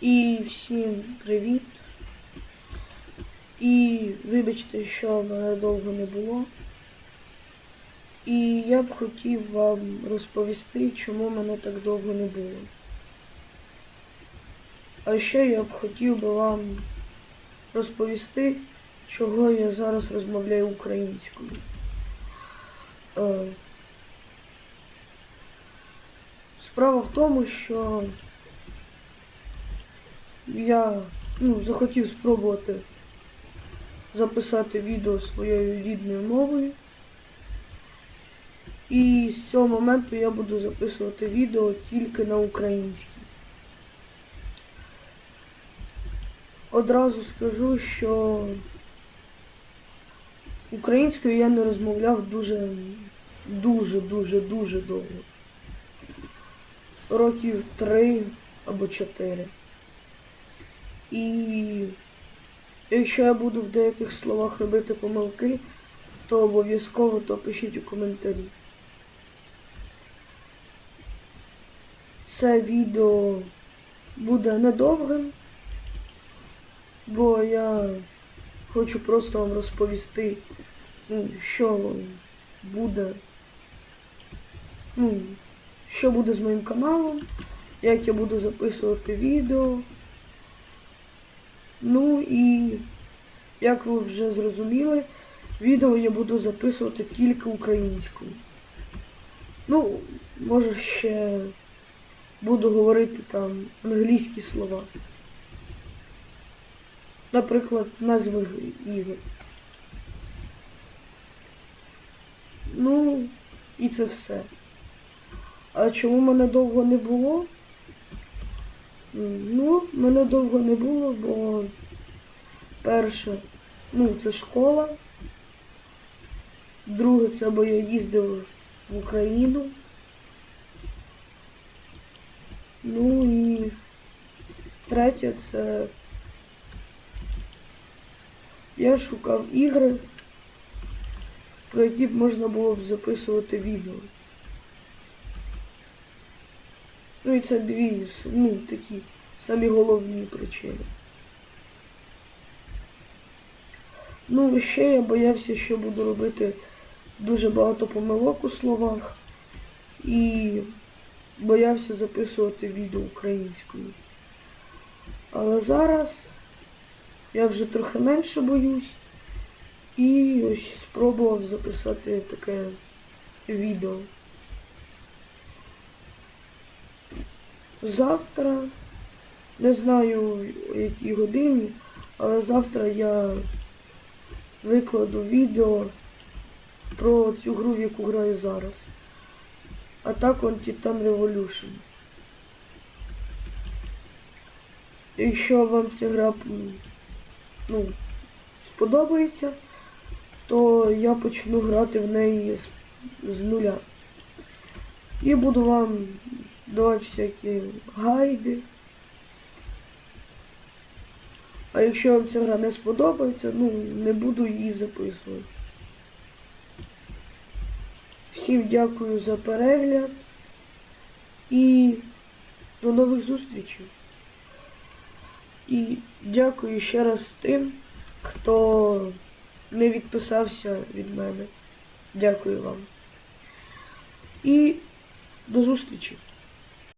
І всім привіт. І вибачте, що мене довго не було. І я б хотів вам розповісти, чому мене так довго не було. А ще я б хотів би вам розповісти, чого я зараз розмовляю українською. Справа в тому, що я ну, захотів спробувати записати відео своєю рідною мовою. І з цього моменту я буду записувати відео тільки на українській. Одразу скажу, що українською я не розмовляв дуже, дуже, дуже, дуже довго. Років три або чотири. І якщо я буду в деяких словах робити помилки, то обов'язково то пишіть у коментарі. Це відео буде недовгим, бо я хочу просто вам розповісти, ну, що буде, ну, що буде з моїм каналом, як я буду записувати відео. Ну і, як ви вже зрозуміли, відео я буду записувати тільки українською. Ну, може ще буду говорити там англійські слова. Наприклад, назви ігор. Ну, і це все. А чому мене довго не було? Ну, мене довго не було, бо перше, ну, це школа. Друге, це бо я їздив в Україну. Ну і третє це я шукав ігри, про які б можна було б записувати відео. Ну і це дві, ну, такі самі головні причини. Ну, ще я боявся, що буду робити дуже багато помилок у словах і боявся записувати відео українською. Але зараз я вже трохи менше боюсь і ось спробував записати таке відео. Завтра, не знаю в якій годині, але завтра я викладу відео про цю гру, в яку граю зараз. Attack on Titan Revolution. Якщо вам ця гра ну, сподобається, то я почну грати в неї з, з нуля. І буду вам давати всякі гайди. А якщо вам ця гра не сподобається, ну, не буду її записувати. Всім дякую за перегляд і до нових зустрічей. І дякую ще раз тим, хто не відписався від мене. Дякую вам. І до зустрічі!